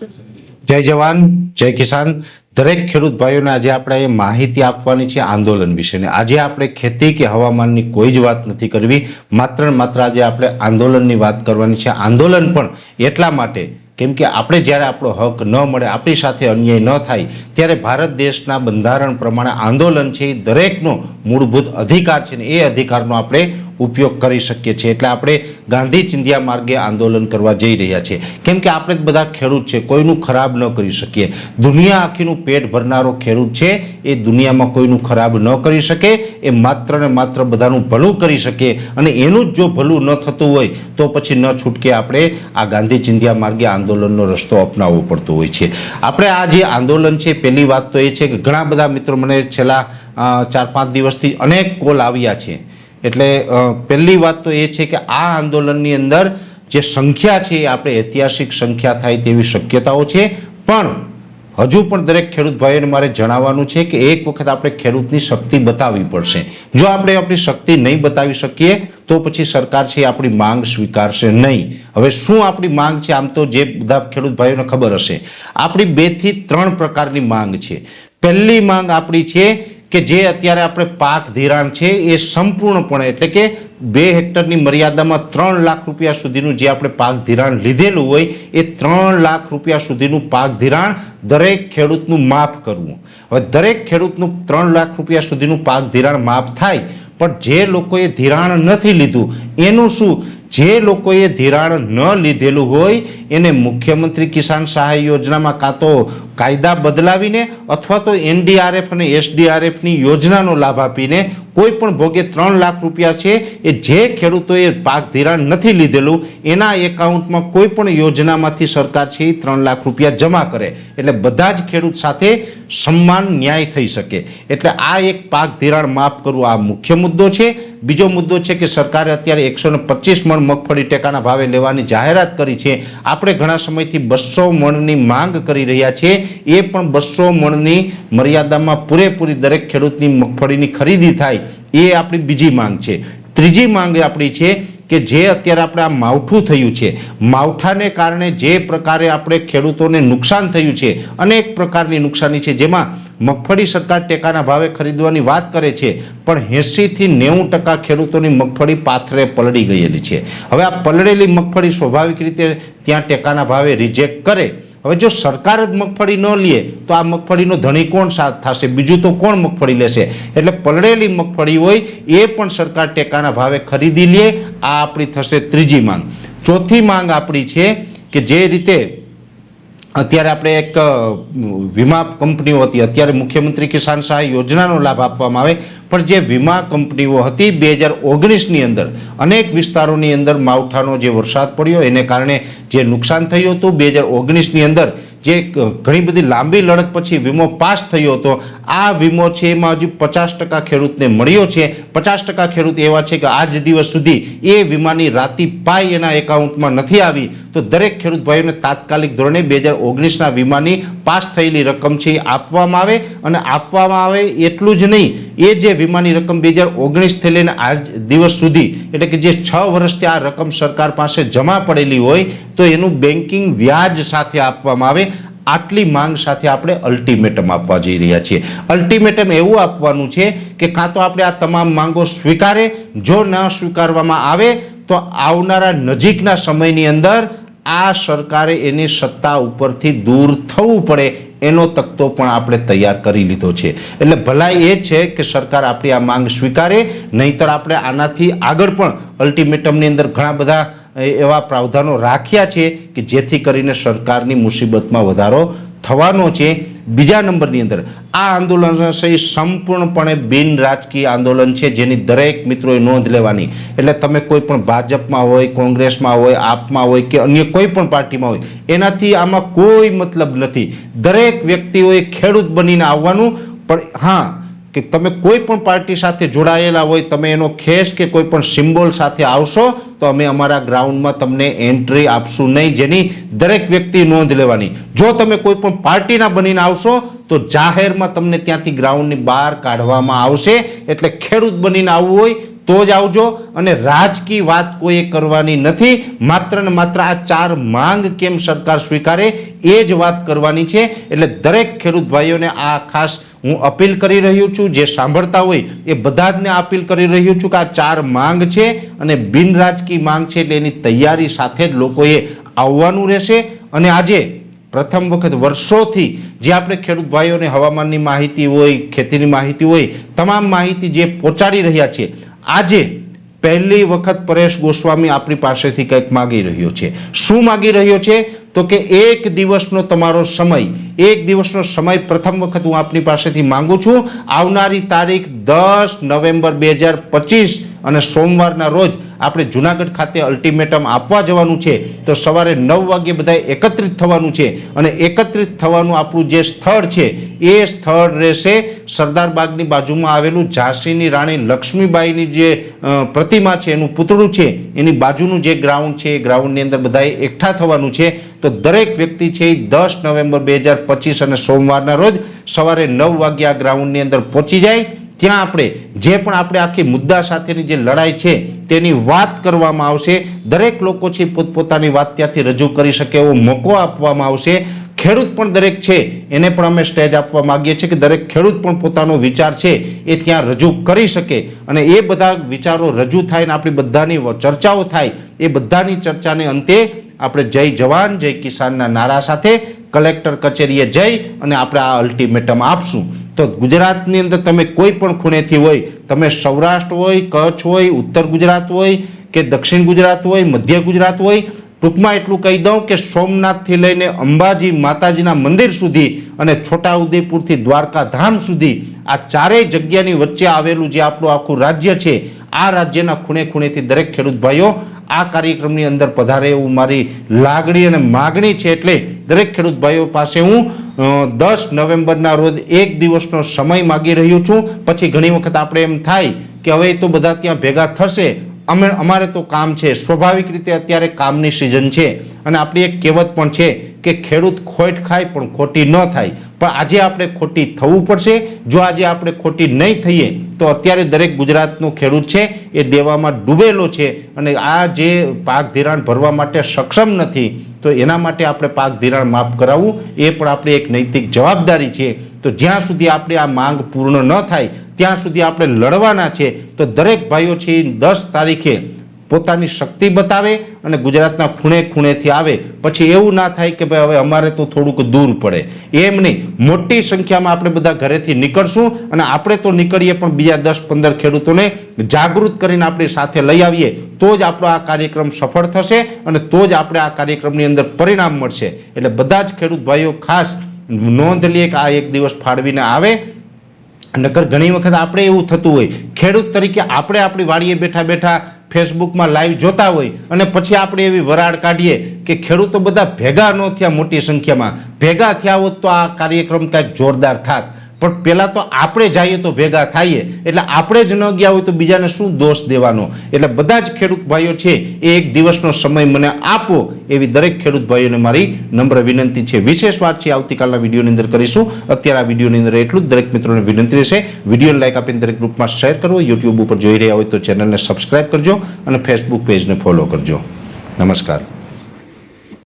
જય જવાન, જય કિસાન. દરેક ખેડૂત ભાઈઓને આજે આપણે એ માહિતી આપવાની છે આંદોલન વિશેની. આજે આપણે ખેતી કે હવામાનની કોઈ જ વાત નથી કરવી. માત્ર માત્ર આજે આપણે આંદોલનની વાત કરવાની છે. આંદોલન પણ એટલા માટે, કેમ કે આપણે જ્યારે આપણો હક ન મળે, આપણી સાથે અન્યાય ન થાય, ત્યારે ભારત દેશના બંધારણ પ્રમાણે આંદોલન છે એ દરેકનો મૂળભૂત અધિકાર છે ને એ અધિકારનો આપણે ઉપયોગ કરી શકીએ છીએ. એટલે આપણે ગાંધી ચિંધ્યા માર્ગે આંદોલન કરવા જઈ રહ્યા છીએ. કેમ કે આપણે બધા ખેડૂત છે, કોઈનું ખરાબ ન કરી શકીએ. દુનિયા આખીનું પેટ ભરનારો ખેડૂત છે, એ દુનિયામાં કોઈનું ખરાબ ન કરી શકે, એ માત્ર ને માત્ર બધાનું ભલું કરી શકે. અને એનું જ જો ભલું ન થતું હોય, તો પછી ન છૂટકે આપણે આ ગાંધી ચિંધ્યા માર્ગે આંદોલનનો રસ્તો અપનાવવો પડતો હોય છે. આપણે આ જે આંદોલન છે, પહેલી વાત તો એ છે કે ઘણા બધા મિત્રો મને છેલ્લા ચાર પાંચ દિવસથી અનેક કોલ આવ્યા છે. એટલે પહેલી વાત તો એ છે કે આ આંદોલનની અંદર જે સંખ્યા છે, એ આપણે ઐતિહાસિક સંખ્યા થાય તેવી શક્યતાઓ છે. પણ હજુ પણ દરેક ખેડૂત ભાઈઓને મારે જણાવવાનું છે કે એક વખત આપણે ખેડૂતની શક્તિ બતાવવી પડશે. જો આપણે આપણી શક્તિ નહીં બતાવી શકીએ, તો પછી સરકાર છે આપણી માંગ સ્વીકારશે નહીં. હવે શું આપણી માંગ છે, આમ તો જે બધા ખેડૂત ભાઈઓને ખબર હશે. આપણી બેથી ત્રણ પ્રકારની માંગ છે. પહેલી માંગ આપણી છે કે જે અત્યારે આપણે પાક ધિરાણ છે એ સંપૂર્ણપણે, એટલે કે બે હેક્ટરની મર્યાદામાં ત્રણ લાખ રૂપિયા સુધીનું જે આપણે પાક ધિરાણ લીધેલું હોય, એ ત્રણ લાખ રૂપિયા સુધીનું પાક ધિરાણ દરેક ખેડૂતનું માફ કરવું. હવે દરેક ખેડૂતનું ત્રણ લાખ રૂપિયા સુધીનું પાક ધિરાણ માફ થાય, પણ જે લોકોએ ધિરાણ નથી લીધું, એનું શું? જે લોકોએ ધિરાણ ન લીધેલું હોય, એને મુખ્યમંત્રી કિસાન સહાય યોજનામાં કાં તો કાયદા બદલાવીને અથવા તો એનડીઆરએફ અને એસડીઆરએફની યોજનાનો લાભ આપીને કોઈ પણ ભોગે ત્રણ લાખ રૂપિયા છે એ જે ખેડૂતોએ પાક ધિરાણ નથી લીધેલું, એના એકાઉન્ટમાં કોઈ પણ યોજનામાંથી સરકાર છે એ ત્રણ લાખ રૂપિયા જમા કરે. એટલે બધા જ ખેડૂત સાથે સમાન ન્યાય થઈ શકે. એટલે આ એક પાક ધિરાણ માફ કરવું આ મુખ્ય મુદ્દો છે. બીજો મુદ્દો છે કે સરકારે અત્યારે એકસો પચીસ મણ મગફળી ટેકાના ભાવે લેવાની જાહેરાત કરી છે. આપણે ઘણા સમયથી બસો મણની માંગ કરી રહ્યા છીએ. એ પણ બસો મણની મર્યાદામાં પૂરેપૂરી દરેક ખેડૂતની મગફળીની ખરીદી થાય એ આપણી બીજી માંગ છે. ત્રીજી માંગ આપણી છે કે જે અત્યારે આપણે આ માવઠું થયું છે, માવઠાને કારણે જે પ્રકારે આપણે ખેડૂતોને નુકસાન થયું છે, અનેક પ્રકારની નુકસાની છે. જેમાં મગફળી સરકાર ટેકાના ભાવે ખરીદવાની વાત કરે છે, પણ એંસીથી નેવું ટકા ખેડૂતોની મગફળી પાથરે પલળી ગયેલી છે. હવે આ પલળેલી મગફળી સ્વાભાવિક રીતે ત્યાં ટેકાના ભાવે રિજેક્ટ કરે હવે જો સરકાર જ મગફળી ન લે, તો આ મગફળીનો ધણી કોણ થશે? બીજું તો કોણ મગફળી લેશે? એટલે પલળેલી મગફળી હોય, એ પણ સરકાર ટેકાના ભાવે ખરીદી લે. આ આપણી થશે ત્રીજી માંગ. ચોથી માંગ આપણી છે કે જે રીતે અત્યારે આપણે એક વીમા કંપનીઓ હતી. અત્યારે મુખ્યમંત્રી કિસાન સહાય યોજનાનો લાભ આપવામાં આવે. પણ જે વીમા કંપનીઓ હતી બે હજાર ઓગણીસની અંદર, અનેક વિસ્તારોની અંદર માવઠાનો જે વરસાદ પડ્યો, એને કારણે જે નુકસાન થયું હતું બે હજાર ઓગણીસની અંદર જે ઘણી બધી લાંબી લડત પછી વીમો પાસ થયો હતો. આ વીમો છે એમાં હજુ પચાસ ટકા ખેડૂતને મળ્યો છે. પચાસ ટકા ખેડૂત એવા છે કે આજ દિવસ સુધી એ વીમાની રાતી પાય એના એકાઉન્ટમાં નથી આવી. તો દરેક ખેડૂત ભાઈઓને તાત્કાલિક ધોરણે બે હજાર ઓગણીસના વીમાની પાસ થયેલી રકમ છે એ આપવામાં આવે અને આપવામાં આવે એટલું જ નહીં, એ જે વીમાની રકમ બે હજાર ઓગણીસથી લઈને આજ દિવસ સુધી, એટલે કે જે છ વર્ષથી આ રકમ સરકાર પાસે જમા પડેલી હોય, તો એનું બેન્કિંગ વ્યાજ સાથે આપવામાં આવે. આટલી માંગ સાથે આપણે અલ્ટિમેટમ આપવા જઈ રહ્યા છીએ. અલ્ટિમેટમ એવું આપવાનું છે કે કાં તો આપણે આ તમામ માંગો સ્વીકારે, જો ન સ્વીકારવામાં આવે, તો આવનારા નજીકના સમયની અંદર આ સરકારે એની સત્તા ઉપરથી દૂર થવું પડે, એનો તકતો પણ આપણે તૈયાર કરી લીધો છે. એટલે ભલાઈ એ છે કે સરકાર આપણી આ માંગ સ્વીકારે, નહીંતર આપણે આનાથી આગળ પણ અલ્ટિમેટમની અંદર ઘણા બધા એવા પ્રાવધાનો રાખ્યા છે કે જેથી કરીને સરકારની મુસીબતમાં વધારો થવાનો છે. બીજા નંબરની અંદર, આ આંદોલન છે સંપૂર્ણપણે બિન રાજકીય આંદોલન છે, જેની દરેક મિત્રોએ નોંધ લેવાની. એટલે તમે કોઈ પણ ભાજપમાં હોય, કોંગ્રેસમાં હોય, આપમાં હોય કે અન્ય કોઈ પણ પાર્ટીમાં હોય, એનાથી આમાં કોઈ મતલબ નથી. દરેક વ્યક્તિઓએ ખેડૂત બનીને આવવાનું, પણ હા કે તમે કોઈ પણ પાર્ટી સાથે જોડાયેલા હોય, તમે એનો ખેસ કે કોઈ પણ સિમ્બોલ સાથે આવશો, તો અમે અમારા ગ્રાઉન્ડમાં તમને એન્ટ્રી આપશું નહીં. જેની દરેક વ્યક્તિ નોંધ લેવાની. જો તમે કોઈ પણ પાર્ટીના બનીને આવશો, તો જાહેરમાં તમને ત્યાંથી ગ્રાઉન્ડની બહાર કાઢવામાં આવશે. એટલે ખેડૂત બનીને આવવું હોય, તો જ આવજો. અને રાજકીય વાત કોઈએ કરવાની નથી. માત્ર ને માત્ર આ ચાર માંગ કેમ સરકાર સ્વીકારે, એ જ વાત કરવાની છે. એટલે દરેક ખેડૂત ભાઈઓને આ ખાસ હું અપીલ કરી રહ્યો છું, જે સાંભળતા હોય એ બધા જને અપીલ કરી રહ્યો છું કે આ ચાર માંગ છે અને બિન રાજકીય માંગ છે એટલે એની તૈયારી સાથે જ લોકોએ આવવાનું રહેશે. અને આજે પ્રથમ વખત વર્ષોથી જે આપણે ખેડૂત ભાઈઓને હવામાનની માહિતી હોય, ખેતીની માહિતી હોય, તમામ માહિતી જે પહોંચાડી રહ્યા છે આજે પહેલી વખત પરેશ ગોસ્વામી આપણી પાસેથી કંઈક માગી રહ્યો છે. શું માગી રહ્યો છે? તો કે એક દિવસનો તમારો સમય, એક દિવસનો સમય પ્રથમ વખત હું આપની પાસેથી માંગુ છું. આવનારી તારીખ દસ નવેમ્બર બે હજાર પચીસ અને સોમવારના રોજ આપણે જુનાગઢ ખાતે અલ્ટિમેટમ આપવા જવાનું છે. તો સવારે નવ વાગ્યે બધાએ એકત્રિત થવાનું છે અને એકત્રિત થવાનું આપણું જે સ્થળ છે, એ સ્થળ રહેશે સરદાર બાગની બાજુમાં આવેલું ઝાંસીની રાણી લક્ષ્મીબાઈની જે પ્રતિમા છે, એનું પૂતળું છે, એની બાજુનું જે ગ્રાઉન્ડ છે એ ગ્રાઉન્ડની અંદર બધાએ એકઠા થવાનું છે. તો દરેક વ્યક્તિ છે એ દસ નવેમ્બર બે હજાર પચીસ અને સોમવારના રોજ સવારે નવ વાગ્યા ગ્રાઉન્ડની અંદર પહોંચી જાય. ત્યાં આપણે જે પણ આપણે આખી મુદ્દા સાથેની જે લડાઈ છે, તેની વાત કરવામાં આવશે. દરેક લોકો છે પોતપોતાની વાત ત્યાંથી રજૂ કરી શકે એવો મોકો આપવામાં આવશે. ખેડૂત પણ દરેક છે. એને પણ અમે સ્ટેજ આપવા માંગીએ છીએ કે દરેક ખેડૂત પણ પોતાનો વિચાર છે એ ત્યાં રજૂ કરી શકે. અને એ બધા વિચારો રજૂ થાય ને આપણી બધાની ચર્ચાઓ થાય, એ બધાની ચર્ચાને અંતે આપણે જય જવાન, જય કિસાનના નારા સાથે કલેક્ટર કચેરીએ જઈ અને આપણે આ અલ્ટિમેટમ આપશું. તો ગુજરાતની અંદર તમે કોઈ પણ ખૂણેથી હોય, તમે સૌરાષ્ટ્ર હોય, કચ્છ હોય, ઉત્તર ગુજરાત હોય કે દક્ષિણ ગુજરાત હોય, મધ્ય ગુજરાત હોય ટૂંકમાં એટલું કહી દઉં કે સોમનાથથી લઈને અંબાજી માતાજીના મંદિર સુધી અને છોટાઉદેપુરથી દ્વારકા ધામ સુધી આ ચારેય જગ્યાની વચ્ચે આવેલું જે આપણું આખું રાજ્ય છે, આ રાજ્યના ખૂણે ખૂણેથી દરેક ખેડૂત ભાઈઓ આ કાર્યક્રમની અંદર પધારે એવું મારી લાગણી અને માગણી છે એટલે દરેક ખેડૂત ભાઈઓ પાસે હું દસ નવેમ્બરના રોજ એક દિવસનો સમય માગી રહ્યો છું. પછી ઘણી વખત આપણે એમ થાય કે હવે તો બધા ત્યાં ભેગા થશે અમે અમારે તો કામ છે. સ્વાભાવિક રીતે અત્યારે કામની સિઝન છે અને આપણી એક કહેવત પણ છે કે ખેડૂત ખોટ ખાય પણ ખોટી ન થાય. પણ આજે આપણે ખોટી થવું પડશે. જો આજે આપણે ખોટી નહીં થઈએ તો અત્યારે દરેક ગુજરાતનો ખેડૂત છે એ દેવામાં ડૂબેલો છે અને આ જે પાક ધિરાણ ભરવા માટે સક્ષમ નથી તો એના માટે આપણે પાક ધિરાણ માફ કરાવવું એ પણ આપણી એક નૈતિક જવાબદારી છે. તો જ્યાં સુધી આપણે આ માંગ પૂર્ણ ન થાય, ત્યાં સુધી આપણે લડવાના છે, તો દરેક ભાઈઓ છે દસ તારીખે પોતાની શક્તિ બતાવે અને ગુજરાતના ખૂણે ખૂણેથી આવે. પછી એવું ના થાય કે ભાઈ હવે અમારે તો થોડુંક દૂર પડે. એમ નહીં. મોટી સંખ્યામાં આપણે બધા ઘરેથી નીકળશું અને આપણે તો નીકળીએ પણ બીજા દસ, પંદર ખેડૂતોને જાગૃત કરીને આપણી સાથે લઈ આવીએ. તો જ આપણો આ કાર્યક્રમ સફળ થશે અને તો જ આપણે આ કાર્યક્રમની અંદર પરિણામ મળશે. એટલે બધા જ ખેડૂત ભાઈઓ ખાસ નોંધ લઈએ કે આ એક દિવસ ફાળવીને આવે. નકર ઘણી વખત આપણે એવું થતું હોય, ખેડૂત તરીકે આપણે આપણી વાડીએ બેઠા બેઠા ફેસબુકમાં લાઈવ જોતા હોય અને પછી આપણે એવી વરાળ કાઢીએ કે ખેડૂતો બધા ભેગા ન થયા મોટી સંખ્યામાં. ભેગા થયા હોત તો આ કાર્યક્રમ કાંઈક જોરદાર થાત. પણ પહેલાં તો આપણે જઈએ તો ભેગા થઈએ. એટલે આપણે જ ન ગયા હોય તો બીજાને શું દોષ દેવાનો? એટલે બધા જ ખેડૂત ભાઈઓ છે, એ એક દિવસનો સમય મને આપો એવી દરેક ખેડૂત ભાઈઓને મારી નમ્ર વિનંતી છે. વિશેષ વાત છે, આવતીકાલના વિડીયોની અંદર કરીશું. અત્યારે આ વિડીયોની અંદર એટલું જ. દરેક મિત્રોને વિનંતી રહેશે, વિડીયોને લાઇક આપીને દરેક ગ્રુપમાં શેર કરવો યુટ્યુબ ઉપર જોઈ રહ્યા હોય તો ચેનલને સબસ્ક્રાઇબ કરજો અને ફેસબુક પેજને ફોલો કરજો. નમસ્કાર.